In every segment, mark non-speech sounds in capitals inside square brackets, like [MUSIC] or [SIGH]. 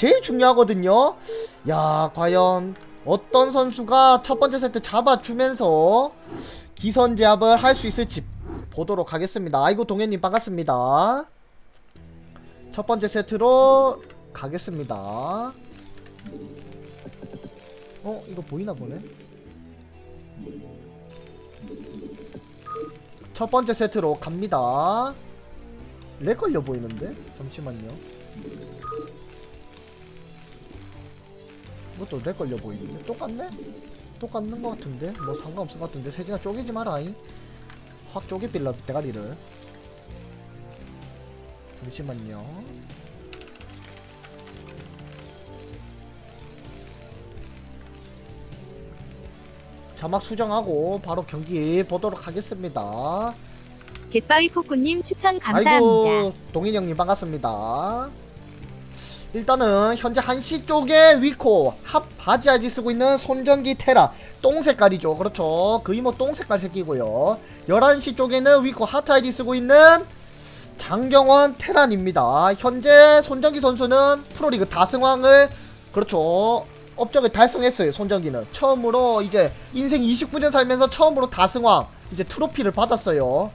제일 중요하거든요. 야, 과연 어떤 선수가 첫 번째 세트 잡아주면서 기선 제압을 할 수 있을지 보도록 하겠습니다. 아이고 동현님 반갑습니다. 첫 번째 세트로 가겠습니다. 어 이거 보이나 보네. 첫 번째 세트로 갑니다. 렉 걸려 보이는데? 잠시만요. 이것도 렉 걸려 보이는데? 똑같네? 똑같는 것 같은데? 뭐 상관없을 것 같은데? 세진아 쪼개지 마라잉. 확 쪼개 빌라 대가리를. 잠시만요. 자막 수정하고 바로 경기 보도록 하겠습니다. 갯바위 폭구님 추천 감사합니다. 아이고 동인 형님 반갑습니다. 일단은 현재 한시 쪽에 위코 합 바지 아지 쓰고 있는 손전기 테라 똥 색깔이죠. 그렇죠. 거의 뭐똥 색깔 새끼고요. 11시 쪽에는 위코 하트 아이디 쓰고 있는 장경원 테란입니다. 현재 손정기 선수는 프로리그 다승왕을 그렇죠. 업적을 달성했어요. 손정기는 처음으로 이제 인생 29년 살면서 처음으로 다승왕 이제 트로피를 받았어요.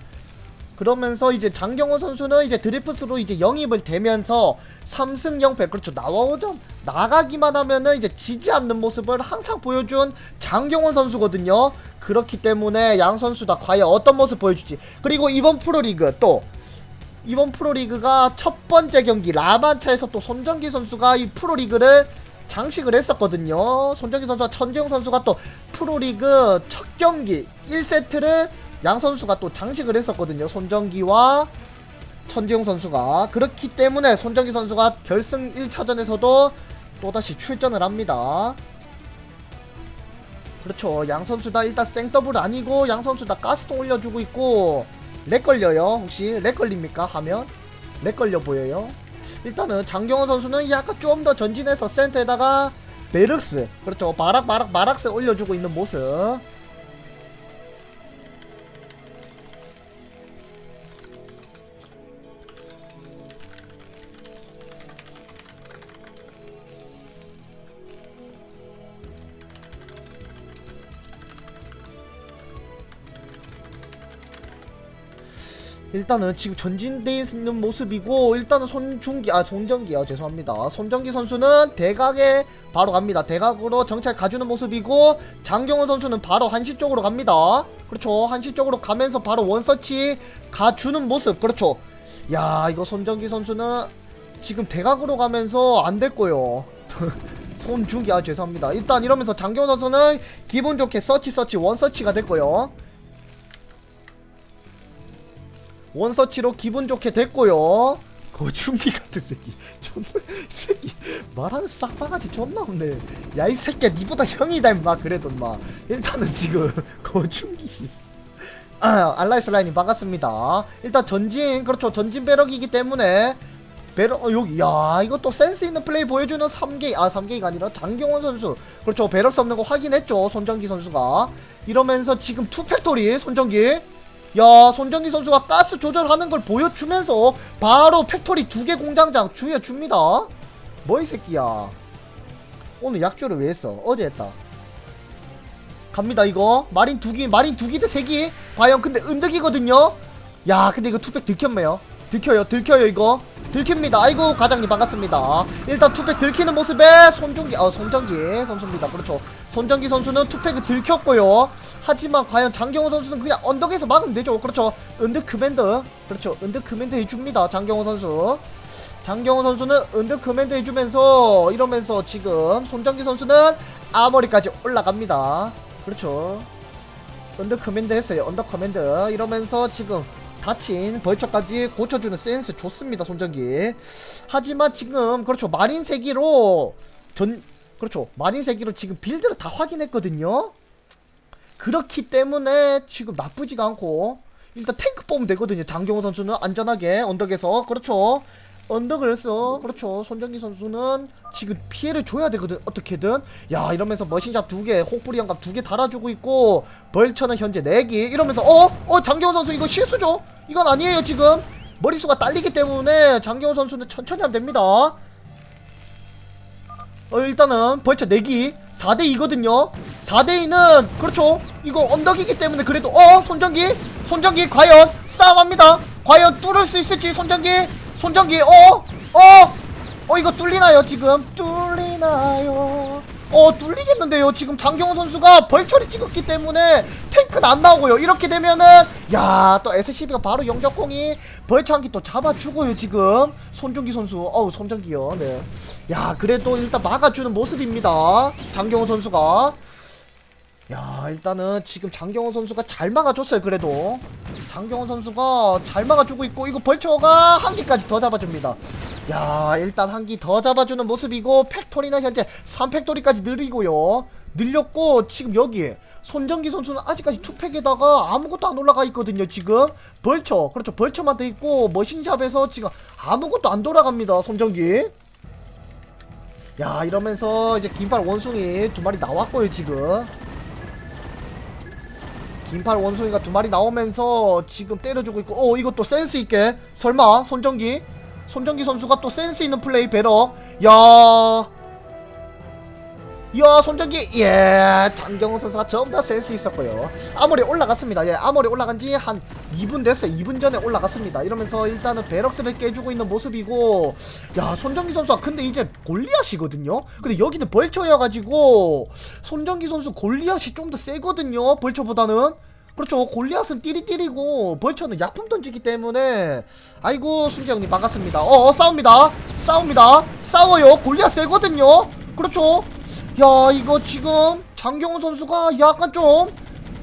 그러면서 이제 장경호 선수는 이제 드리프트로 이제 영입을 되면서 3승 0패 그렇죠. 나와오점 나가기만 하면은 이제 지지 않는 모습을 항상 보여준 장경원 선수거든요. 그렇기 때문에 양 선수 다. 과연 어떤 모습 보여줄지. 그리고 이번 프로리그 또 이번 프로리그가 첫 번째 경기 라만차에서 또 손정기 선수가 이 프로리그를 장식을 했었거든요. 손정기 선수와 천지영 선수가 또 프로리그 첫 경기 1세트를 양 선수가 또 장식을 했었거든요. 손정기와 천지영 선수가 그렇기 때문에 손정기 선수가 결승 1차전에서도 또다시 출전을 합니다. 그렇죠. 양 선수 다 일단 생더블 아니고 양 선수 다 가스통 올려주고 있고 렉 걸려요. 혹시 렉 걸립니까? 하면 렉 걸려 보여요. 일단은 장경원 선수는 약간 좀 더 전진해서 센터에다가 베르스 그렇죠. 마락 마락 마락스 올려주고 있는 모습. 일단은 지금 전진돼 있는 모습이고 일단은 손중기 아 손정기 아 죄송합니다. 손정기 선수는 대각에 바로 갑니다. 대각으로 정찰 가주는 모습이고 장경원 선수는 바로 한시 쪽으로 갑니다. 그렇죠. 한시 쪽으로 가면서 바로 원서치 가주는 모습. 그렇죠. 야 이거 손정기 선수는 지금 대각으로 가면서 안 됐고요. [LAUGHS] 손중기 아 죄송합니다. 일단 이러면서 장경원 선수는 기분 좋게 서치 서치 원서치가 됐고요 원서치로 기분 좋게 됐고요. 거준기 같은 새끼. 존나 이 새끼 말하는 싹바가지 존나 없네. 야 이 새끼야 니보다 형이다 임마 그래도 임마. 일단은 지금 [LAUGHS] 거준기 씨. 아, 알라이스 라인님 반갑습니다. 일단 전진 그렇죠 전진 배럭이기 때문에 배럭 어, 여기 야 이것도 센스 있는 플레이 보여주는 3개 아 3개가 아니라 장경원 선수 그렇죠 배럭스 없는 거 확인했죠 손정기 선수가 이러면서 지금 투팩토리 손정기 야 손정기 선수가 가스 조절하는 걸 보여주면서 바로 팩토리 두 개 공장장 주여줍니다. 뭐 이 새끼야. 오늘 약주를 왜 했어? 어제 했다. 갑니다 이거. 마린 두기 마린 두기 대 세기 과연 근데 은득이거든요? 야 근데 이거 투팩 들켰네요. 들켜요 들켜요 이거 들킵니다. 아이고 과장님 반갑습니다. 일단 투팩 들키는 모습에 손정기 어 손정기 선수입니다. 그렇죠. 손정기 선수는 투팩을 들켰고요. 하지만 과연 장경호 선수는 그냥 언덕에서 막으면 되죠. 그렇죠. 은득 커맨드. 그렇죠. 은득 커맨드 해줍니다. 장경호 선수. 장경호 선수는 은득 커맨드 해주면서 이러면서 지금 손정기 선수는 아머리까지 올라갑니다. 그렇죠. 언더 커맨드 했어요. 언더 커맨드. 이러면서 지금 다친 벌처까지 고쳐주는 센스 좋습니다. 손전기. 하지만 지금 그렇죠 마린 세기로 전 그렇죠 마린 세기로 지금 빌드를 다 확인했거든요. 그렇기 때문에 지금 나쁘지가 않고 일단 탱크 뽑으면 되거든요. 장경호 선수는 안전하게 언덕에서 그렇죠. 언덕을 해서 그렇죠. 손정기 선수는 지금 피해를 줘야 되거든. 어떻게든. 야 이러면서 머신샵 두개 혹부리 연갑 두개 달아주고 있고 벌처는 현재 4개 이러면서 어? 어 장경호 선수 이거 실수죠? 이건 아니에요 지금. 머릿수가 딸리기 때문에 장경호 선수는 천천히 하면 됩니다. 어, 일단은 벌처 내기. 4대2거든요. 4대2는 그렇죠. 이거 언덕이기 때문에 그래도 어? 손전기? 손전기 과연 싸움합니다. 과연 뚫을 수 있을지 손전기 손전기 어? 어? 어 이거 뚫리나요 지금? 뚫리나요? 어 뚫리겠는데요. 지금 장경호 선수가 벌처리 찍었기 때문에 탱크는 안 나오고요. 이렇게 되면은 야 또 SCB가 바로 영적공이 벌처 한기 또 잡아주고요 지금. 손준기 선수. 어우 손전기요. 네야 그래도 일단 막아주는 모습입니다. 장경호 선수가 야 일단은 지금 장경호 선수가 잘 막아줬어요 그래도. 장경호 선수가 잘 막아주고 있고 이거 벌처가 한 기까지 더 잡아줍니다. 야 일단 한 기 더 잡아주는 모습이고 팩토리는 현재 3팩토리까지 늘리고요. 늘렸고 지금 여기 손정기 선수는 아직까지 투팩에다가 아무것도 안 올라가 있거든요 지금. 벌처 그렇죠. 벌처만 돼 있고 머신샵에서 지금 아무것도 안 돌아갑니다 손정기. 야 이러면서 이제 긴팔 원숭이 두 마리 나왔고요 지금 긴팔 원숭이가 두 마리 나오면서 지금 때려주고 있고 어 이것도 센스 있게. 설마 손정기? 손정기 선수가 또 센스 있는 플레이 배러. 야. 야 손정기. 예 장경호 선수가 전부 다 센스 있었고요. 아무리 올라갔습니다. 예 아무리 올라간 지 한 2분 됐어요. 2분 전에 올라갔습니다. 이러면서 일단은 베럭스를 깨주고 있는 모습이고 야 손정기 선수가 근데 이제 골리앗이거든요? 근데 여기는 벌처여가지고 손정기 선수 골리앗이 좀 더 세거든요? 벌처보다는 그렇죠. 골리앗은 띠리띠리고 벌처는 약품 던지기 때문에 아이고 순재 형님 반갑습니다. 어, 어 싸웁니다. 싸웁니다. 싸워요. 골리앗 세거든요. 그렇죠. 야 이거 지금 장경호 선수가 약간 좀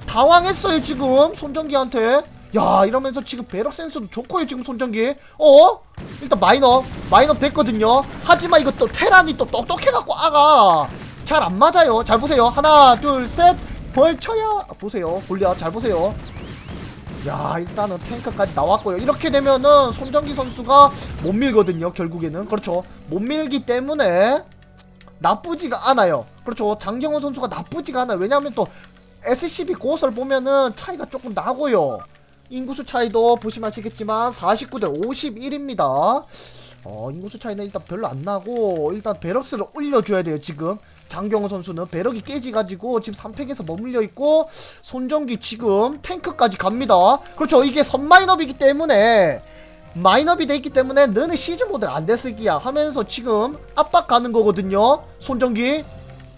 당황했어요 지금 손정기한테. 야 이러면서 지금 배럭 센스도 좋고요 지금 손정기. 어? 일단 마이너 마이너 됐거든요. 하지만 이거 또 테란이 또 똑똑해갖고 아가 잘 안 맞아요. 잘 보세요. 하나 둘셋 벌쳐야 보세요. 골리앗 잘 보세요. 야 일단은 탱크까지 나왔고요. 이렇게 되면은 손정기 선수가 못 밀거든요 결국에는. 그렇죠. 못 밀기 때문에 나쁘지가 않아요. 그렇죠. 장경호 선수가 나쁘지가 않아요. 왜냐하면 또 SCB 고설 보면은 차이가 조금 나고요. 인구수 차이도 보시면 아시겠지만 49대 51입니다. 어 인구수 차이는 일단 별로 안 나고 일단 베럭스를 올려줘야 돼요 지금 장경호 선수는 배럭이 깨지가지고 지금 3팩에서 머물려 있고 손정기 지금 탱크까지 갑니다. 그렇죠. 이게 선마인업이기 때문에 마인업이 돼 있기 때문에 너는 시즌 모드 안 됐을기야 하면서 지금 압박 가는 거거든요. 손정기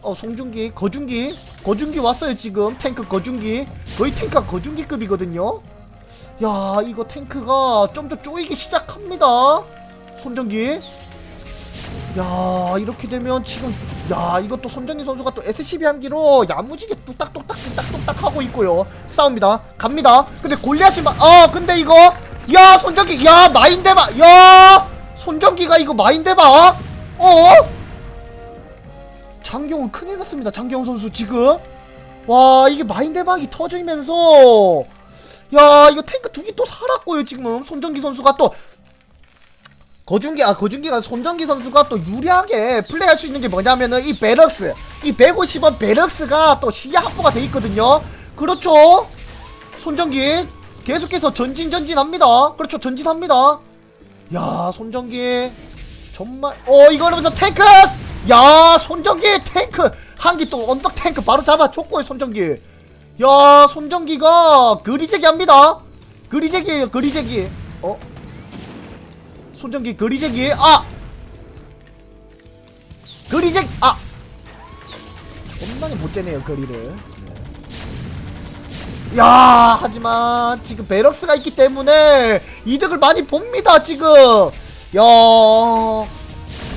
어 송중기 거중기 거중기 왔어요 지금. 탱크 거중기. 거의 탱크가 거중기급이거든요. 야 이거 탱크가 좀 더 쪼이기 시작합니다. 손정기 야 이렇게 되면 지금 야 이것도 손정기 선수가 또 SCB 한기로 야무지게 뚝딱뚝딱 뚝딱뚝딱 하고 있고요. 싸웁니다. 갑니다. 근데 골리앗이 막아 근데 이거 야 손정기 야 마인대박 야 손정기가 이거 마인대박 어? 장경훈 큰일 났습니다 장경훈 선수 지금. 와 이게 마인대박이 터지면서. 야 이거 탱크 두 개 또 살았고요 지금. 손정기 선수가 또 거중기 아 거중기가 손정기 선수가 또 유리하게 플레이할 수 있는 게 뭐냐면은 이 베럭스 이 150원 베럭스가 또 시야 확보가 돼 있거든요. 그렇죠? 손정기 계속해서 전진 전진합니다. 그렇죠 전진합니다. 야 손정기 정말 어 이거 이러면서 탱크! 야 손정기 탱크! 한기 또 언덕 탱크 바로 잡아줬고요 손정기. 야 손정기가 그리재기 합니다. 그리재기에요 그리재기. 어 손정기 그리재기 아! 그리재기 아! 존나게 못 재네요 거리를. 네. 야 하지만 지금 베럭스가 있기 때문에 이득을 많이 봅니다 지금. 야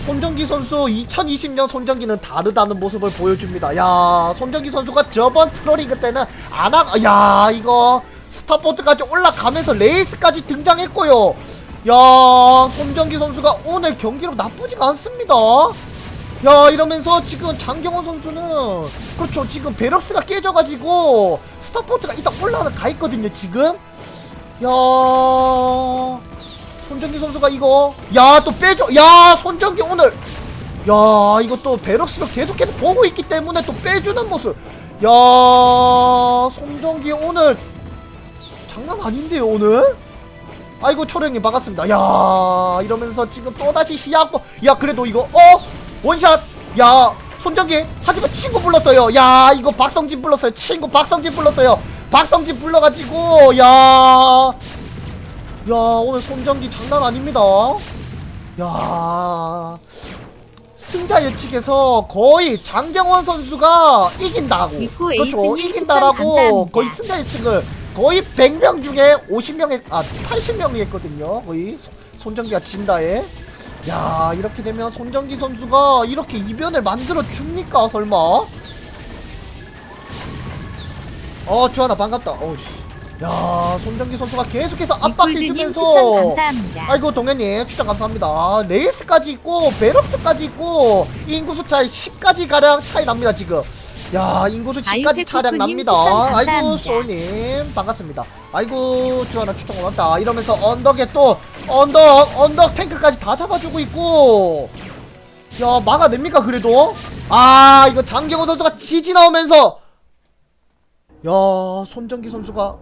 손정기 선수 2020년 손정기는 다르다는 모습을 보여줍니다. 야 손정기 선수가 저번 트로리그 때는 안하 야 이거 스타포트까지 올라가면서 레이스까지 등장했고요 야 손정기 선수가 오늘 경기력 나쁘지가 않습니다. 야 이러면서 지금 장경원 선수는 그렇죠. 지금 베럭스가 깨져가지고 스타포트가 일단 올라가 있거든요 지금. 야 손정기 선수가 이거 야 또 빼줘. 야 손정기 오늘. 야 이거 또 베럭스를 계속해서 보고 있기 때문에 또 빼주는 모습. 야 손정기 오늘 장난 아닌데요 오늘 아이고 초령님 반갑습니다. 야 이러면서 지금 또다시 시야고. 야 그래도 이거 어? 원샷. 야 손정기. 하지만 친구 불렀어요. 야 이거 박성진 불렀어요. 친구 박성진 불렀어요. 박성진 불러가지고 야. 야 오늘 손정기 장난 아닙니다. 야. 승자 예측에서 거의 장경원 선수가 이긴다고. 그렇죠. 이긴다라고. 거의 승자 예측을 거의 100명 중에 50명 아 80명이 했거든요. 거의 손- 손정기가 진다에. 야 이렇게 되면 손정기 선수가 이렇게 이변을 만들어 줍니까 설마? 어 주하나 반갑다. 어우씨. 야 손정기 선수가 계속해서 압박해 주면서. 아이고 동현님 추천 감사합니다. 레이스까지 있고 베럭스까지 있고 인구수 차이 10까지 가량 차이 납니다 지금 야 인구수 10까지 아이팩 차량 납니다. 아이고. 소님. 반갑습니다. 아이고 주하나 추천 고맙다. 이러면서 언덕에 또 언덕 언덕 탱크까지 다 잡아주고 있고. 야 막아냅니까 그래도? 아 이거 장경호 선수가 지지 나오면서. 야 손정기 선수가